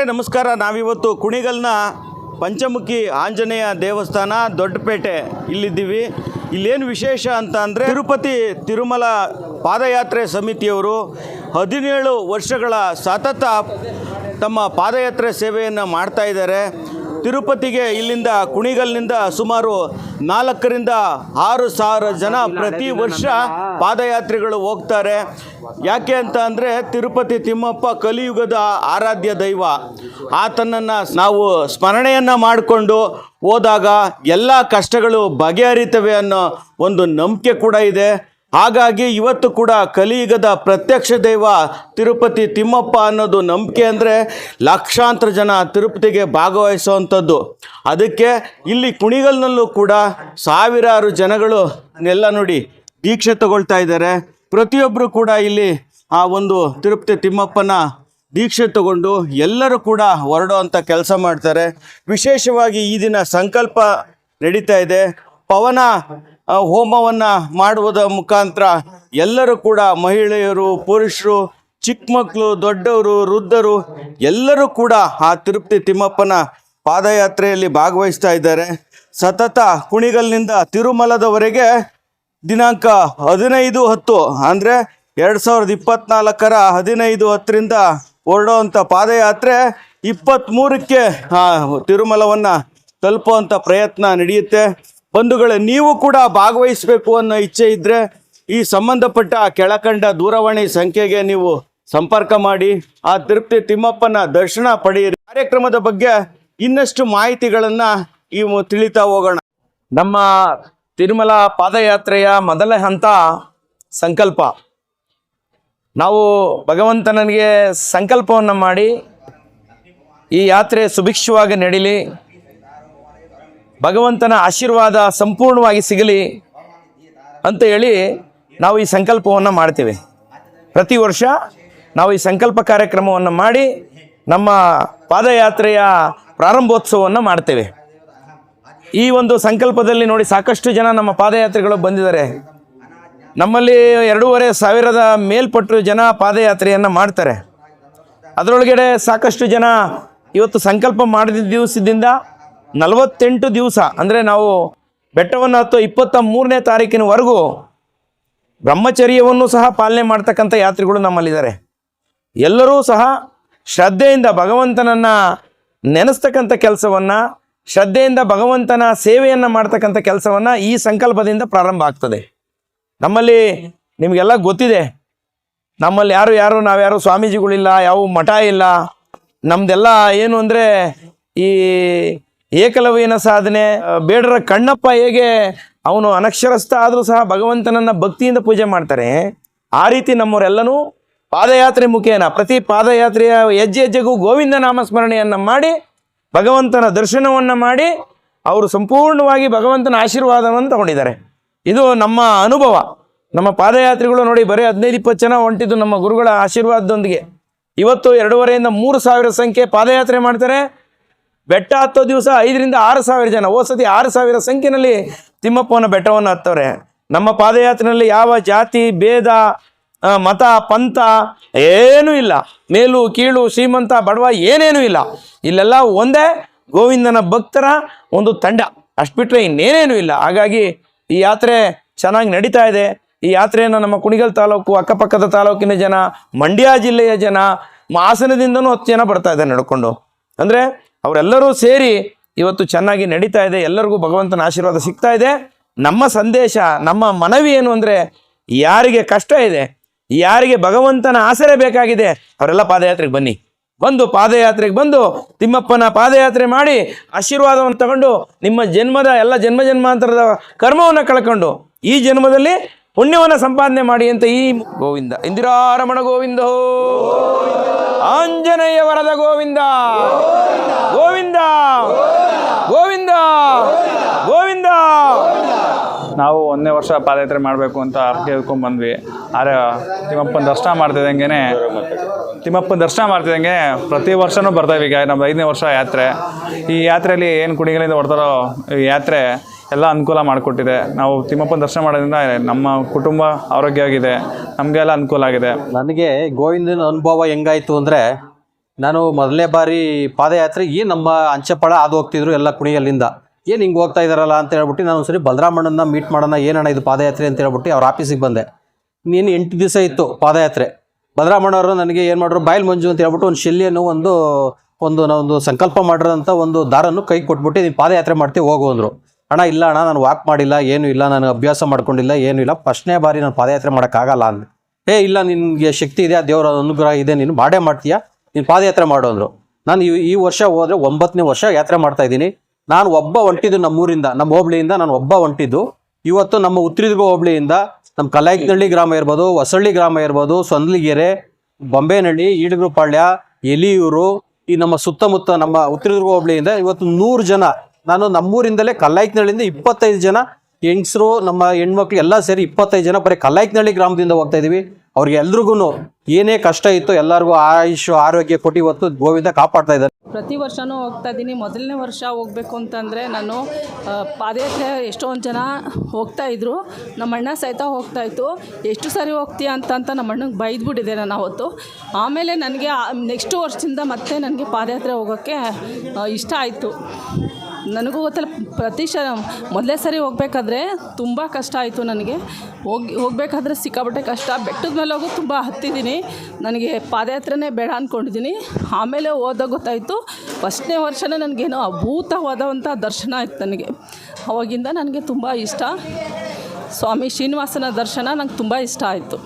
ವೀಕ್ಷಕರೇ ನಮಸ್ಕಾರ. ನಾವಿವತ್ತು ಕುಣಿಗಲ್ನ ಪಂಚಮುಖಿ ಆಂಜನೇಯ ದೇವಸ್ಥಾನ, ದೊಡ್ಡಪೇಟೆ ಇಲ್ಲಿದ್ದೀವಿ. ಇಲ್ಲೇನು ವಿಶೇಷ ಅಂತ ಅಂದರೆ ತಿರುಪತಿ ತಿರುಮಲ ಪಾದಯಾತ್ರೆ ಸಮಿತಿಯವರು ಹದಿನೇಳು ವರ್ಷಗಳ ಸತತ ತಮ್ಮ ಪಾದಯಾತ್ರೆ ಸೇವೆಯನ್ನು ಮಾಡ್ತಾ ಇದ್ದಾರೆ. ತಿರುಪತಿಗೆ ಇಲ್ಲಿಂದ ಕುಣಿಗಲ್ನಿಂದ ಸುಮಾರು ನಾಲ್ಕರಿಂದ ಆರು ಸಾವಿರ ಜನ ಪ್ರತಿ ವರ್ಷ ಪಾದಯಾತ್ರಿಗಳು ಹೋಗ್ತಾರೆ. ಯಾಕೆ ಅಂತ ಅಂದರೆ ತಿರುಪತಿ ತಿಮ್ಮಪ್ಪ ಕಲಿಯುಗದ ಆರಾಧ್ಯ ದೈವ. ಆತನನ್ನು ನಾವು ಸ್ಮರಣೆಯನ್ನು ಮಾಡಿಕೊಂಡು ಹೋದಾಗ ಎಲ್ಲ ಕಷ್ಟಗಳು ಬಗೆಹರಿತವೆ ಅನ್ನೋ ಒಂದು ನಂಬಿಕೆ ಕೂಡ ಇದೆ. ಹಾಗಾಗಿ ಇವತ್ತು ಕೂಡ ಕಲಿಯುಗದ ಪ್ರತ್ಯಕ್ಷ ದೈವ ತಿರುಪತಿ ತಿಮ್ಮಪ್ಪ ಅನ್ನೋದು ನಂಬಿಕೆ ಅಂದರೆ ಲಕ್ಷಾಂತರ ಜನ ತಿರುಪತಿಗೆ ಭಾಗವಹಿಸುವಂಥದ್ದು. ಅದಕ್ಕೆ ಇಲ್ಲಿ ಕುಣಿಗಲ್ನಲ್ಲೂ ಕೂಡ ಸಾವಿರಾರು ಜನಗಳು ಎಲ್ಲ ನೋಡಿ ದೀಕ್ಷೆ ತಗೊಳ್ತಾ ಇದ್ದಾರೆ. ಪ್ರತಿಯೊಬ್ಬರು ಕೂಡ ಇಲ್ಲಿ ಆ ಒಂದು ತಿರುಪತಿ ತಿಮ್ಮಪ್ಪನ ದೀಕ್ಷೆ ತಗೊಂಡು ಎಲ್ಲರೂ ಕೂಡ ಹೊರಡುವಂಥ ಕೆಲಸ ಮಾಡ್ತಾರೆ. ವಿಶೇಷವಾಗಿ ಈ ದಿನ ಸಂಕಲ್ಪ ನಡೀತಾ ಇದೆ. ಪವನ ಹೋಮವನ್ನ ಮಾಡುವುದರ ಮುಖಾಂತರ ಎಲ್ಲರೂ ಕೂಡ ಮಹಿಳೆಯರು, ಪುರುಷರು, ಚಿಕ್ಕ ಮಕ್ಕಳು, ದೊಡ್ಡವರು, ವೃದ್ಧರು ಎಲ್ಲರೂ ಕೂಡ ಆ ತಿರುಪತಿ ತಿಮ್ಮಪ್ಪನ ಪಾದಯಾತ್ರೆಯಲ್ಲಿ ಭಾಗವಹಿಸ್ತಾ ಇದ್ದಾರೆ. ಸತತ ಕುಣಿಗಲ್ನಿಂದ ತಿರುಮಲದವರೆಗೆ ದಿನಾಂಕ ಹದಿನೈದು ಹತ್ತು ಅಂದರೆ ಎರಡು ಸಾವಿರದ ಇಪ್ಪತ್ನಾಲ್ಕರ ಹದಿನೈದು ಹತ್ತರಿಂದ ಹೊರಡುವಂಥ ಪಾದಯಾತ್ರೆ ಇಪ್ಪತ್ತ್ಮೂರಕ್ಕೆ ತಿರುಮಲವನ್ನು ತಲುಪುವಂಥ ಪ್ರಯತ್ನ ನಡೆಯುತ್ತೆ. ಬಂಧುಗಳೇ, ನೀವು ಕೂಡ ಭಾಗವಹಿಸಬೇಕು ಅನ್ನೋ ಇಚ್ಛೆ ಇದ್ದರೆ ಈ ಸಂಬಂಧಪಟ್ಟ ಕೆಳಕಂಡ ದೂರವಾಣಿ ಸಂಖ್ಯೆಗೆ ನೀವು ಸಂಪರ್ಕ ಮಾಡಿ, ಆ ತೃಪ್ತಿ ತಿಮ್ಮಪ್ಪನ ದರ್ಶನ ಪಡೆಯಿರಿ. ಕಾರ್ಯಕ್ರಮದ ಬಗ್ಗೆ ಇನ್ನಷ್ಟು ಮಾಹಿತಿಗಳನ್ನು ಮು- ತಿಳಿತಾ ಹೋಗೋಣ. ನಮ್ಮ ತಿರುಮಲ ಪಾದಯಾತ್ರೆಯ ಮೊದಲ ಹಂತ ಸಂಕಲ್ಪ. ನಾವು ಭಗವಂತನಿಗೆ ಸಂಕಲ್ಪವನ್ನು ಮಾಡಿ ಈ ಯಾತ್ರೆ ಸುಭಿಕ್ಷವಾಗಿ ನಡೀಲಿ. ಭಗವಂತನ ಆಶೀರ್ವಾದ ಸಂಪೂರ್ಣವಾಗಿ ಸಿಗಲಿ ಅಂತ ಹೇಳಿ ನಾವು ಈ ಸಂಕಲ್ಪವನ್ನು ಮಾಡ್ತೇವೆ. ಪ್ರತಿ ವರ್ಷ ನಾವು ಈ ಸಂಕಲ್ಪ ಕಾರ್ಯಕ್ರಮವನ್ನು ಮಾಡಿ ನಮ್ಮ ಪಾದಯಾತ್ರೆಯ ಪ್ರಾರಂಭೋತ್ಸವವನ್ನು ಮಾಡ್ತೇವೆ. ಈ ಒಂದು ಸಂಕಲ್ಪದಲ್ಲಿ ನೋಡಿ ಸಾಕಷ್ಟು ಜನ ನಮ್ಮ ಪಾದಯಾತ್ರೆಗಳು ಬಂದಿದ್ದಾರೆ. ನಮ್ಮಲ್ಲಿ ಎರಡೂವರೆ ಸಾವಿರದ ಮೇಲ್ಪಟ್ಟು ಜನ ಪಾದಯಾತ್ರೆಯನ್ನು ಮಾಡ್ತಾರೆ. ಅದರೊಳಗಡೆ ಸಾಕಷ್ಟು ಜನ ಇವತ್ತು ಸಂಕಲ್ಪ ಮಾಡಿದ ದಿವಸದಿಂದ ನಲವತ್ತೆಂಟು ದಿವಸ, ಅಂದರೆ ನಾವು ಬೆಟ್ಟವನ್ನು ಹತ್ತೋ ಇಪ್ಪತ್ತ ಮೂರನೇ ತಾರೀಕಿನವರೆಗೂ ಬ್ರಹ್ಮಚರ್ಯವನ್ನು ಸಹ ಪಾಲನೆ ಮಾಡ್ತಕ್ಕಂಥ ಯಾತ್ರಿಗಳು ನಮ್ಮಲ್ಲಿದ್ದಾರೆ. ಎಲ್ಲರೂ ಸಹ ಶ್ರದ್ಧೆಯಿಂದ ಭಗವಂತನನ್ನು ನೆನೆಸ್ತಕ್ಕಂಥ ಕೆಲಸವನ್ನು, ಶ್ರದ್ಧೆಯಿಂದ ಭಗವಂತನ ಸೇವೆಯನ್ನು ಮಾಡ್ತಕ್ಕಂಥ ಕೆಲಸವನ್ನು ಈ ಸಂಕಲ್ಪದಿಂದ ಪ್ರಾರಂಭ ಆಗ್ತದೆ. ನಮ್ಮಲ್ಲಿ ನಿಮಗೆಲ್ಲ ಗೊತ್ತಿದೆ. ನಮ್ಮಲ್ಲಿ ಯಾರು ಯಾರು, ನಾವ್ಯಾರು ಸ್ವಾಮೀಜಿಗಳಿಲ್ಲ, ಯಾವ ಮಠ ಇಲ್ಲ. ನಮ್ದೆಲ್ಲ ಏನು ಅಂದರೆ ಈ ಏಕಲವ್ಯನ ಸಾಧನೆ ಬೇಡರ ಕಣ್ಣಪ್ಪ ಹೇಗೆ ಅವನು ಅನಕ್ಷರಸ್ಥ ಆದರೂ ಸಹ ಭಗವಂತನನ್ನ ಭಕ್ತಿಯಿಂದ ಪೂಜೆ ಮಾಡ್ತಾರೆ. ಆ ರೀತಿ ನಮ್ಮವರೆಲ್ಲನೂ ಪಾದಯಾತ್ರೆ ಮುಖೇನ, ಪ್ರತಿ ಪಾದಯಾತ್ರೆಯ ಹೆಜ್ಜೆ ಹೆಜ್ಜೆಗೂ ಗೋವಿಂದ ನಾಮಸ್ಮರಣೆಯನ್ನು ಮಾಡಿ, ಭಗವಂತನ ದರ್ಶನವನ್ನು ಮಾಡಿ, ಅವರು ಸಂಪೂರ್ಣವಾಗಿ ಭಗವಂತನ ಆಶೀರ್ವಾದವನ್ನು ತಗೊಂಡಿದ್ದಾರೆ. ಇದು ನಮ್ಮ ಅನುಭವ. ನಮ್ಮ ಪಾದಯಾತ್ರಿಗಳು ನೋಡಿ ಬರೀ ಹದಿನೈದು, ಇಪ್ಪತ್ತು ಜನ ಹೊಂಟಿದ್ದು ನಮ್ಮ ಗುರುಗಳ ಆಶೀರ್ವಾದದೊಂದಿಗೆ. ಇವತ್ತು ಎರಡೂವರೆಯಿಂದ ಮೂರು ಸಾವಿರ ಸಂಖ್ಯೆ ಪಾದಯಾತ್ರೆ ಮಾಡ್ತಾರೆ. ಬೆಟ್ಟ ಹತ್ತೋ ದಿವಸ ಐದರಿಂದ ಆರು ಸಾವಿರ ಜನ. ಓಸತಿ ಸತಿ ಆರು ಸಾವಿರ ಸಂಖ್ಯೆನಲ್ಲಿ ತಿಮ್ಮಪ್ಪನ ಬೆಟ್ಟವನ್ನು ಹತ್ತವ್ರೆ. ನಮ್ಮ ಪಾದಯಾತ್ರೆಯಲ್ಲಿ ಯಾವ ಜಾತಿ, ಭೇದ ಮತ, ಪಂಥ ಏನೂ ಇಲ್ಲ. ಮೇಲು, ಕೀಳು, ಶ್ರೀಮಂತ, ಬಡವ ಏನೇನೂ ಇಲ್ಲ. ಇಲ್ಲೆಲ್ಲ ಒಂದೇ ಗೋವಿಂದನ ಭಕ್ತರ ಒಂದು ತಂಡ. ಅಷ್ಟು ಬಿಟ್ಟರೆ ಇನ್ನೇನೇನೂ ಇಲ್ಲ. ಹಾಗಾಗಿ ಈ ಯಾತ್ರೆ ಚೆನ್ನಾಗಿ ನಡೀತಾ ಇದೆ. ಈ ಯಾತ್ರೆಯನ್ನು ನಮ್ಮ ಕುಣಿಗಲ್ ತಾಲೂಕು, ಅಕ್ಕಪಕ್ಕದ ತಾಲೂಕಿನ ಜನ, ಮಂಡ್ಯ ಜಿಲ್ಲೆಯ ಜನ ಹಾಸನದಿಂದನೂ ಹತ್ತು ಜನ ಬರ್ತಾ ಇದ್ದಾರೆ ನಡ್ಕೊಂಡು. ಅಂದರೆ ಅವರೆಲ್ಲರೂ ಸೇರಿ ಇವತ್ತು ಚೆನ್ನಾಗಿ ನಡೀತಾ ಇದೆ, ಎಲ್ಲರಿಗೂ ಭಗವಂತನ ಆಶೀರ್ವಾದ ಸಿಗ್ತಾ ಇದೆ. ನಮ್ಮ ಸಂದೇಶ, ನಮ್ಮ ಮನವಿ ಏನು ಅಂದರೆ, ಯಾರಿಗೆ ಕಷ್ಟ ಇದೆ, ಯಾರಿಗೆ ಭಗವಂತನ ಆಸರೆ ಬೇಕಾಗಿದೆ, ಅವರೆಲ್ಲ ಪಾದಯಾತ್ರೆಗೆ ಬನ್ನಿ. ಬಂದು ಪಾದಯಾತ್ರೆಗೆ ಬಂದು ತಿಮ್ಮಪ್ಪನ ಪಾದಯಾತ್ರೆ ಮಾಡಿ ಆಶೀರ್ವಾದವನ್ನು ತಗೊಂಡು ನಿಮ್ಮ ಜನ್ಮದ, ಎಲ್ಲ ಜನ್ಮ ಜನ್ಮಾಂತರದ ಕರ್ಮವನ್ನು ಕಳ್ಕೊಂಡು ಈ ಜನ್ಮದಲ್ಲಿ ಪುಣ್ಯವನ್ನು ಸಂಪಾದನೆ ಮಾಡಿ ಅಂತ ಈ ಗೋವಿಂದ ಇಂದಿರಾರಮಣ ಗೋವಿಂದ ಆಂಜನೇಯ ವರದ ಗೋವಿಂದ. ಗೋವಿಂದ! ನಾವು ಒಂದನೇ ವರ್ಷ ಪಾದಯಾತ್ರೆ ಮಾಡಬೇಕು ಅಂತ ಕೇಳ್ಕೊಂಡು ಬಂದ್ವಿ. ಆದರೆ ತಿಮ್ಮಪ್ಪನ ದರ್ಶನ ಮಾಡ್ತಿದ್ದಂಗೆ ತಿಮ್ಮಪ್ಪನ ದರ್ಶನ ಮಾಡ್ತಿದ್ದಂಗೆ ಪ್ರತಿ ವರ್ಷನೂ ಬರ್ತಾವೆ ಈಗ ನಮ್ಮ ಐದನೇ ವರ್ಷ ಯಾತ್ರೆ. ಈ ಯಾತ್ರೆಯಲ್ಲಿ ಏನು ಕುಡಿಗಳಿಂದ ಹೊಡ್ತಾರೋ ಈ ಯಾತ್ರೆ ಎಲ್ಲ ಅನುಕೂಲ ಮಾಡಿಕೊಟ್ಟಿದೆ. ನಾವು ತಿಮ್ಮಪ್ಪನ ದರ್ಶನ ಮಾಡೋದ್ರಿಂದ ನಮ್ಮ ಕುಟುಂಬ ಆರೋಗ್ಯವಾಗಿದೆ. ನಮಗೆಲ್ಲ ಅನುಕೂಲ ಆಗಿದೆ. ನನಗೆ ಗೋವಿಂದನ ಅನುಭವ ಹೆಂಗಾಯಿತು ಅಂದರೆ, ನಾನು ಮೊದಲನೇ ಬಾರಿ ಪಾದಯಾತ್ರೆ ಈ ನಮ್ಮ ಅಂಚೆಪಾಳ ಅದು ಹೋಗ್ತಿದ್ರು ಎಲ್ಲ ಕುಣಿಯಲ್ಲಿಂದ ಏನು ಹಿಂಗೆ ಹೋಗ್ತಾ ಇದ್ದಾರಲ್ಲ ಅಂತ ಹೇಳ್ಬಿಟ್ಟು ನಾನು ಒಂದ್ಸರಿ ಬಲರಾಮಣ್ಣನ ಮೀಟ್ ಮಾಡೋಣ, ಏನಣ್ಣ ಇದು ಪಾದಯಾತ್ರೆ ಅಂತ ಹೇಳ್ಬಿಟ್ಟು ಅವ್ರ ಆಫೀಸಿಗೆ ಬಂದೆ. ನೀನು ಎಂಟು ದಿವಸ ಇತ್ತು ಪಾದಯಾತ್ರೆ. ಬಲರಾಮಣ್ಣವರು ನನಗೆ ಏನು ಮಾಡ್ರು, ಬಾಯಿಲ್ ಮಂಜು ಅಂತ ಹೇಳ್ಬಿಟ್ಟು ಒಂದು ಶೆಲ್ಯನ್ನು ಒಂದು ಒಂದು ಒಂದು ಸಂಕಲ್ಪ ಮಾಡಿರೋಂಥ ಒಂದು ದಾರನ್ನು ಕೈ ಕೊಟ್ಬಿಟ್ಟು ನೀನು ಪಾದಯಾತ್ರೆ ಮಾಡ್ತೀವಿ ಹೋಗು ಅಂದರು. ಅಣ್ಣ, ಇಲ್ಲ ಅಣ್ಣ, ನಾನು ವಾಕ್ ಮಾಡಿಲ್ಲ, ಏನು ಇಲ್ಲ, ನಾನು ಅಭ್ಯಾಸ ಮಾಡ್ಕೊಂಡಿಲ್ಲ, ಏನು ಇಲ್ಲ, ಫಸ್ಟ್ನೇ ಬಾರಿ ನಾನು ಪಾದಯಾತ್ರೆ ಮಾಡೋಕ್ಕಾಗಲ್ಲ ಅಂದೆ. ಏ, ಇಲ್ಲ, ನಿನಗೆ ಶಕ್ತಿ ಇದೆ, ದೇವರ ಅನುಗ್ರಹ ಇದೆ, ನೀನು ಮಾಡೇ ಮಾಡ್ತೀಯಾ? ನೀನು ಪಾದಯಾತ್ರೆ ಮಾಡು ಅಂದರು. ನಾನು ಈ ಈ ವರ್ಷ ಹೋದರೆ ಒಂಬತ್ತನೇ ವರ್ಷ ಯಾತ್ರೆ ಮಾಡ್ತಾ ಇದ್ದೀನಿ. ನಾನು ಒಬ್ಬ ಹೊಂಟಿದ್ದು ನಮ್ಮೂರಿಂದ, ನಮ್ಮ ಹೋಬಳಿಯಿಂದ ನಾನು ಒಬ್ಬ ಹೊಂಟಿದ್ದು ಇವತ್ತು ನಮ್ಮ ಉತ್ತರಿದುರ್ಗ ಹೋಬಳಿಯಿಂದ ನಮ್ಮ ಕಲಾಯಿಕನಹಳ್ಳಿ ಗ್ರಾಮ ಇರ್ಬೋದು, ಹೊಸಳ್ಳಿ ಗ್ರಾಮ ಇರ್ಬೋದು, ಸೊಂದ್ಲಿಗೆರೆ ಬೊಂಬೇನಹಳ್ಳಿ ಈಡಗುರುಪಾಳ್ಯ, ಎಲಿಯೂರು, ಈ ನಮ್ಮ ಸುತ್ತಮುತ್ತ ನಮ್ಮ ಉತ್ತರದುರ್ಗ ಹೋಬಳಿಯಿಂದ ಇವತ್ತು ನೂರು ಜನ, ನಾನು ನಮ್ಮೂರಿಂದಲೇ ಕಲ್ಲಾಯ್ಕನಹಳ್ಳಿಯಿಂದ ಇಪ್ಪತ್ತೈದು ಜನ, ಹೆಂಗಸರು, ನಮ್ಮ ಹೆಣ್ಮಕ್ಳು ಎಲ್ಲ ಸೇರಿ ಇಪ್ಪತ್ತೈದು ಜನ ಬರೀ ಕಲ್ಲಾಯ್ಕನಹಳ್ಳಿ ಗ್ರಾಮದಿಂದ ಹೋಗ್ತಾ ಇದ್ದೀವಿ. ಅವ್ರಿಗೆ ಎಲ್ರಿಗೂ ಏನೇ ಕಷ್ಟ ಇತ್ತು ಎಲ್ಲರಿಗೂ ಆಯುಷ್ ಆರೋಗ್ಯ ಕೊಟ್ಟು ಇವತ್ತು ಗೋವಿಂದ ಕಾಪಾಡ್ತಾ ಇದ್ದಾರೆ. ಪ್ರತಿ ವರ್ಷವೂ ಹೋಗ್ತಾ ಇದ್ದೀನಿ. ಮೊದಲನೇ ವರ್ಷ ಹೋಗಬೇಕು ಅಂತಂದರೆ ನಾನು ಪಾದಯಾತ್ರೆ ಎಷ್ಟೊಂದು ಜನ ಹೋಗ್ತಾ ಇದ್ರು. ನಮ್ಮ ಅಣ್ಣ ಸಹಿತ ಹೋಗ್ತಾ ಇತ್ತು. ಎಷ್ಟು ಸಾರಿ ಹೋಗ್ತೀಯ ಅಂತ ಅಂತ ನಮ್ಮ ಅಣ್ಣಗೆ ಬೈದ್ಬಿಟ್ಟಿದೆ ನಾನು ಅವತ್ತು. ಆಮೇಲೆ ನನಗೆ ನೆಕ್ಸ್ಟ್ ವರ್ಷದಿಂದ ಮತ್ತೆ ನನಗೆ ಪಾದಯಾತ್ರೆ ಹೋಗೋಕ್ಕೆ ಇಷ್ಟ ಆಯಿತು. ನನಗೂ ಗೊತ್ತಲ್ಲ, ಪ್ರತಿ ಶ, ಮೊದಲೇ ಸರಿ ಹೋಗಬೇಕಾದ್ರೆ ತುಂಬ ಕಷ್ಟ ಆಯಿತು ನನಗೆ. ಹೋಗಿ, ಹೋಗಬೇಕಾದ್ರೆ ಸಿಕ್ಕಾಪಟ್ಟೆ ಕಷ್ಟ. ಬೆಟ್ಟದ ಮೇಲೆ ಹೋಗೋ ತುಂಬ ಹತ್ತಿದ್ದೀನಿ. ನನಗೆ ಪಾದಯಾತ್ರೆನೇ ಬೇಡ ಅಂದ್ಕೊಂಡಿದ್ದೀನಿ ಆಮೇಲೆ ಹೋದಾಗ ಗೊತ್ತಾಯಿತು, ಫಸ್ಟ್ನೇ ವರ್ಷನೇ ನನಗೇನೋ ಅಭೂತವಾದಂಥ ದರ್ಶನ ಆಯ್ತು ನನಗೆ. ಅವಾಗಿಂದ ನನಗೆ ತುಂಬ ಇಷ್ಟ. ಸ್ವಾಮಿ ಶ್ರೀನಿವಾಸನ ದರ್ಶನ ನಂಗೆ ತುಂಬ ಇಷ್ಟ ಆಯಿತು.